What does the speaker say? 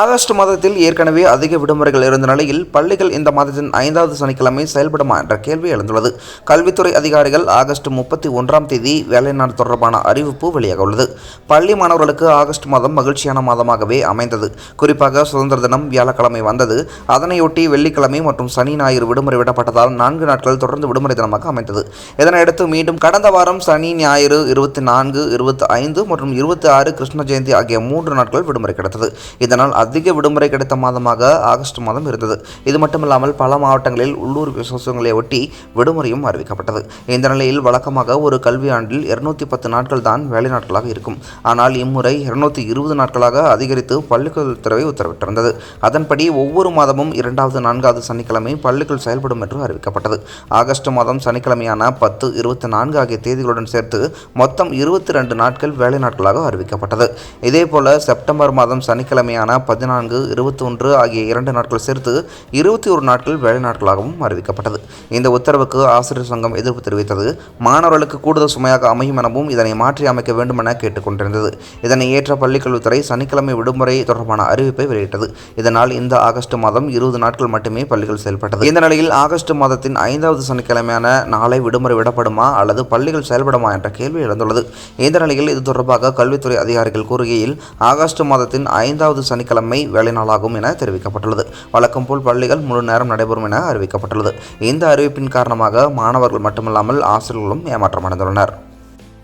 August மாதத்தில் ஏற்கனவே அதிக விடுமுறைகள் இருந்த நிலையில் பள்ளிகள் இந்த மாதத்தின் ஐந்தாவது சனிக்கிழமை செயல்படுமா என்ற கேள்வி எழுந்துள்ளது. கல்வித்துறை அதிகாரிகள் ஆகஸ்ட் முப்பத்தி ஒன்றாம் தேதி வேலைநாள் தொடர்பான அறிவிப்பு வெளியாக உள்ளது. பள்ளி மாணவர்களுக்கு ஆகஸ்ட் மாதம் மகிழ்ச்சியான மாதமாகவே அமைந்தது. குறிப்பாக சுதந்திர தினம் வியாழக்கிழமை வந்தது. அதனையொட்டி வெள்ளிக்கிழமை மற்றும் சனி ஞாயிறு விடுமுறை விடப்பட்டதால் நான்கு நாட்கள் தொடர்ந்து விடுமுறை தினமாக அமைந்தது. இதனையடுத்து மீண்டும் கடந்த வாரம் சனி ஞாயிறு இருபத்தி நான்கு இருபத்தி ஐந்து மற்றும் இருபத்தி ஆறு கிருஷ்ண ஜெயந்தி ஆகிய மூன்று நாட்கள் விடுமுறை கிடைத்தது. இதனால் அதிக விடுமுறை கிடைத்த மாதமாக ஆகஸ்ட் மாதம் இருந்தது. இது மட்டுமில்லாமல் பல மாவட்டங்களில் உள்ளூர் விசேஷங்களை ஒட்டி விடுமுறையும் அறிவிக்கப்பட்டது. இந்த நிலையில் வழக்கமாக ஒரு கல்வியாண்டில் இருநூத்தி பத்து நாட்கள் தான் வேலை நாட்களாக இருக்கும். ஆனால் இம்முறை இருநூத்தி இருபது நாட்களாக அதிகரித்து பள்ளிக்கல்வித்துறை உத்தரவிட்டிருந்தது. அதன்படி ஒவ்வொரு மாதமும் இரண்டாவது நான்காவது சனிக்கிழமை பள்ளிகள் செயல்படும் என்று அறிவிக்கப்பட்டது. ஆகஸ்ட் மாதம் சனிக்கிழமையான பத்து இருபத்தி நான்கு ஆகிய தேதிகளுடன் சேர்த்து மொத்தம் இருபத்தி ரெண்டு நாட்கள் வேலை நாட்களாக அறிவிக்கப்பட்டது. இதேபோல செப்டம்பர் மாதம் சனிக்கிழமையான பதினான்கு இருபத்தி ஒன்று ஆகிய இரண்டு நாட்கள் சேர்த்து இருபத்தி ஒரு நாட்கள் வேலை நாட்களாகவும் அறிவிக்கப்பட்டது. இந்த உத்தரவுக்கு ஆசிரியர் சங்கம் எதிர்ப்பு தெரிவித்தது. மாணவர்களுக்கு கூடுதல் சுமையாக அமையும் எனவும் இதனை மாற்றி அமைக்க வேண்டும் என கேட்டுக்கொண்டிருந்தது இதனை ஏற்ற பள்ளிக்கல்வித்துறை சனிக்கிழமை விடுமுறை தொடர்பான அறிவிப்பை வெளியிட்டது. இதனால் இந்த ஆகஸ்ட் மாதம் இருபது நாட்கள் மட்டுமே பள்ளிகள் செயல்பட்டது. இந்த நிலையில் ஆகஸ்ட் மாதத்தின் ஐந்தாவது சனிக்கிழமையான நாளை விடுமுறை விடப்படுமா அல்லது பள்ளிகள் செயல்படுமா என்ற கேள்வி எழுந்துள்ளது. இந்த நிலையில் இது தொடர்பாக கல்வித்துறை அதிகாரிகள் கூறுகையில் ஆகஸ்ட் மாதத்தின் ஐந்தாவது சனிக்கிழமை வேலை நாளாகும் என தெரிவிக்கப்பட்டுள்ளது. வழக்கம் போல் பள்ளிகள் முழு நேரம் நடைபெறும் என அறிவிக்கப்பட்டுள்ளது. இந்த அறிவிப்பின் காரணமாக மாணவர்கள் மட்டுமல்லாமல் ஆசிரியர்களும் ஏமாற்றமடைந்துள்ளனர்.